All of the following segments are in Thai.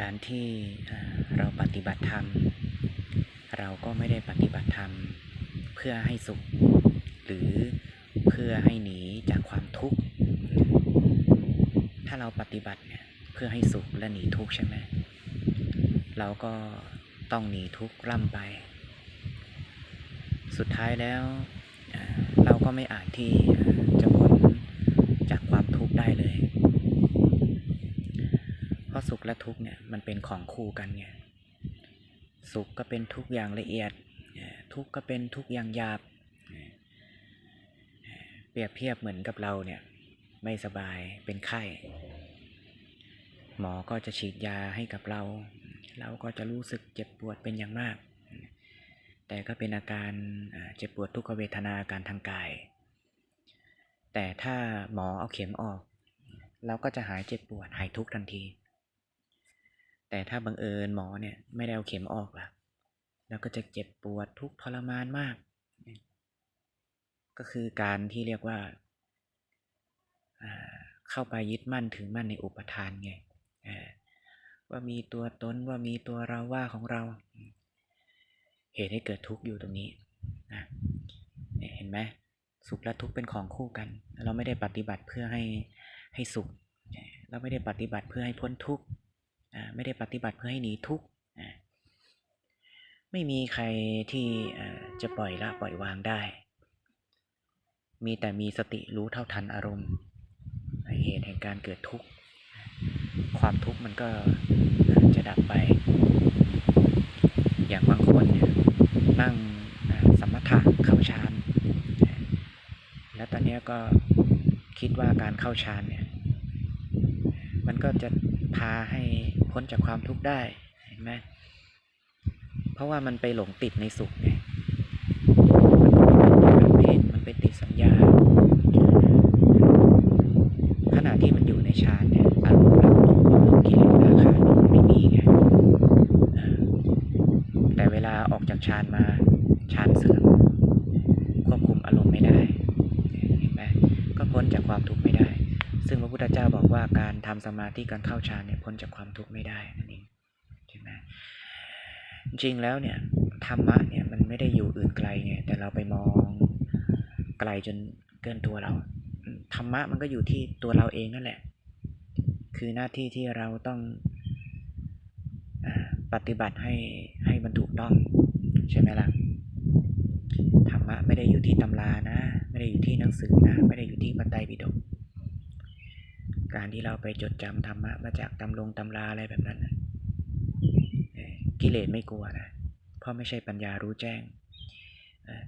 การที่เราปฏิบัติธรรม เราก็ไม่ได้ปฏิบัติธรรม เพื่อให้สุข หรือเพื่อให้หนีจากความทุกข์ ถ้าเราปฏิบัติเนี่ยเพื่อให้สุขและหนีทุกข์ใช่ไหมเราก็ต้องหนีทุกข์ร่ำไป สุดท้ายแล้วเราก็ไม่อาจที่จะพ้นจากความทุกข์ได้เลย สุขและทุกข์เนี่ยมันเป็นของคู่กันไงสุขก็เป็นทุกข์อย่างละเอียด ทุกข์ก็เป็นทุกข์อย่างหยาบ เปรียบเทียบเหมือนกับเราเนี่ยไม่สบายเป็นไข้ หมอก็จะฉีดยาให้กับเรา เราก็จะรู้สึกเจ็บปวดเป็นอย่างมาก แต่ก็เป็นอาการเจ็บปวดทุกขเวทนาอาการทางกาย แต่ถ้าหมอเอาเข็มออก เราก็จะหายเจ็บปวดหายทุกข์ทันที แต่ถ้าบังเอิญหมอเนี่ยไม่ได้เอาเข็มออกล่ะ แล้วก็จะเจ็บปวดทุกทรมานมาก ก็คือการที่เรียกว่า เข้าไปยึดมั่นถือมั่นในอุปทานไงว่ามีตัวตนว่ามีตัวเราว่าของเรา เหตุให้เกิดทุกข์อยู่ตรงนี้นะเห็นไหมสุขและทุกข์เป็นของคู่กัน เราไม่ได้ปฏิบัติเพื่อให้ให้สุข เราไม่ได้ปฏิบัติเพื่อให้พ้นทุกข์ ไม่ได้ปฏิบัติเพื่อให้หนีทุกข์ไม่มีใครที่จะปล่อยละปล่อยวางได้ มีแต่มีสติรู้เท่าทันอารมณ์ เหตุแห่งการเกิดทุกข์ ความทุกข์มันก็จะดับไป อย่างบางคนเนี่ยนั่งสมถะเข้าฌาน แล้วตอนนี้ก็คิดว่าการเข้าฌานเนี่ย มันก็จะ พาให้พ้นจากความทุกข์ได้เห็นไหมเพราะว่ามันไปหลงติดในสุขไงมันไปติดกับเพศมันไปติดสัญญา ขณะที่มันอยู่ในฌานเนี่ยอารมณ์รักโลภโกรธกิเลสราคะมันไม่มีไงแต่เวลาออกจากฌานมาฌานเสื่อมควบคุมอารมณ์ไม่ได้เห็นไหมก็พ้นจากความทุกข์ไม่ได้ ซึ่งพระพุทธเจ้าบอกว่าการทำสมาธิการเข้าฌานเนี่ยพ้นจากความทุกข์ไม่ได้นั่นเองใช่ไหมจริงแล้วเนี่ยธรรมะเนี่ยมันไม่ได้อยู่อื่นไกลไงแต่เราไปมองไกลจนเกินตัวเราธรรมะมันก็อยู่ที่ตัวเราเองนั่นแหละ คือหน้าที่ที่เราต้องอปฏิบัติให้ให้มันถูกต้อง ใช่ไหมล่ะธรรมะไม่ได้อยู่ที่ตำรานะ ไม่ได้อยู่ที่หนังสือนะ ไม่ได้อยู่ที่พระไตรปิฎก การที่เราไปจดจำธรรมะมาจากตำลงตำราอะไรแบบนั้นนะกิเลสไม่กลัวนะ เพราะไม่ใช่ปัญญารู้แจ้ง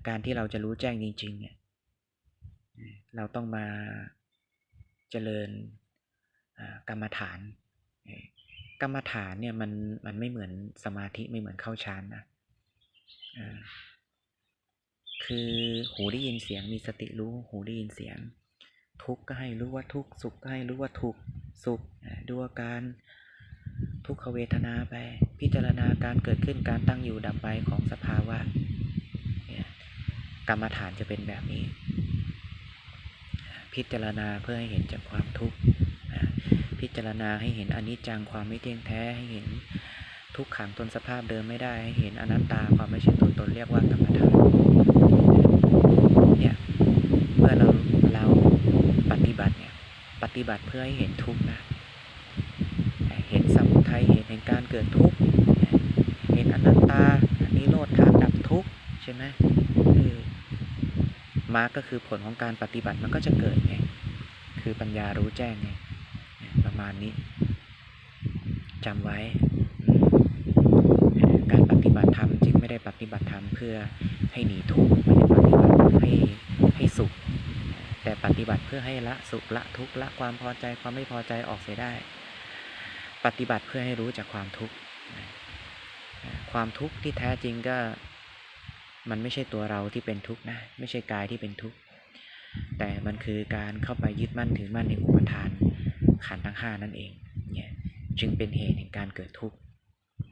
การที่เราจะรู้แจ้งจริง ๆ เนี่ย เราต้องมาเจริญกรรมฐาน กรรมฐานเนี่ยมันมันไม่เหมือนสมาธิไม่เหมือนเข้าฌานนะคือหูได้ยินเสียงมีสติรู้หูได้ยินเสียง ทุกข์ก็ให้รู้ว่าทุกข์สุขก็ให้รู้ว่าทุกข์สุขดูอาการทุกขเวทนาไป พิจารณาการเกิดขึ้นการตั้งอยู่ดับไปของสภาวะกรรมฐานจะเป็นแบบนี้ พิจารณาเพื่อให้เห็นจากความทุกข์พิจารณาให้เห็นอนิจจังความไม่เที่ยงแท้ให้เห็นทุกขังตนสภาพเดิมไม่ได้ให้เห็นอนัตตาความไม่ใช่ตัวตนเรียกว่ากรรมฐาน เนี่ย เมื่อเราเราปฏิบัติเนี่ย ป ฏิบัติเพื่อให้เห็นทุกข์นะ เห็นสมุทัย เห็นแห่งการเกิดทุกข์ เห็นอนัตตานิโรธทางดับทุกข์ใช่ไหมเออมาก็คือผลของการปฏิบัติมันก็จะเกิดไง คือปัญญารู้แจ้งไง ประมาณนี้จำไว้ การปฏิบัติธรรมจึงไม่ได้ปฏิบัติธรรมเพื่อให้หนีทุกข์ไม่ได้ปฏิบัติให้ให้สุข แต่ปฏิบัติเพื่อให้ละสุขละทุกข์ละความพอใจความไม่พอใจออกเสียได้ ปฏิบัติเพื่อให้รู้จากความทุกข์ความทุกข์ที่แท้จริงก็มันไม่ใช่ตัวเราที่เป็นทุกข์นะ ไม่ใช่กายที่เป็นทุกข์แต่มันคือการเข้าไปยึดมั่นถือมั่นในอุปทานขันธ์ทั้งห้านั่นเองเนี่ยจึงเป็นเหตุแห่งการเกิดทุกข์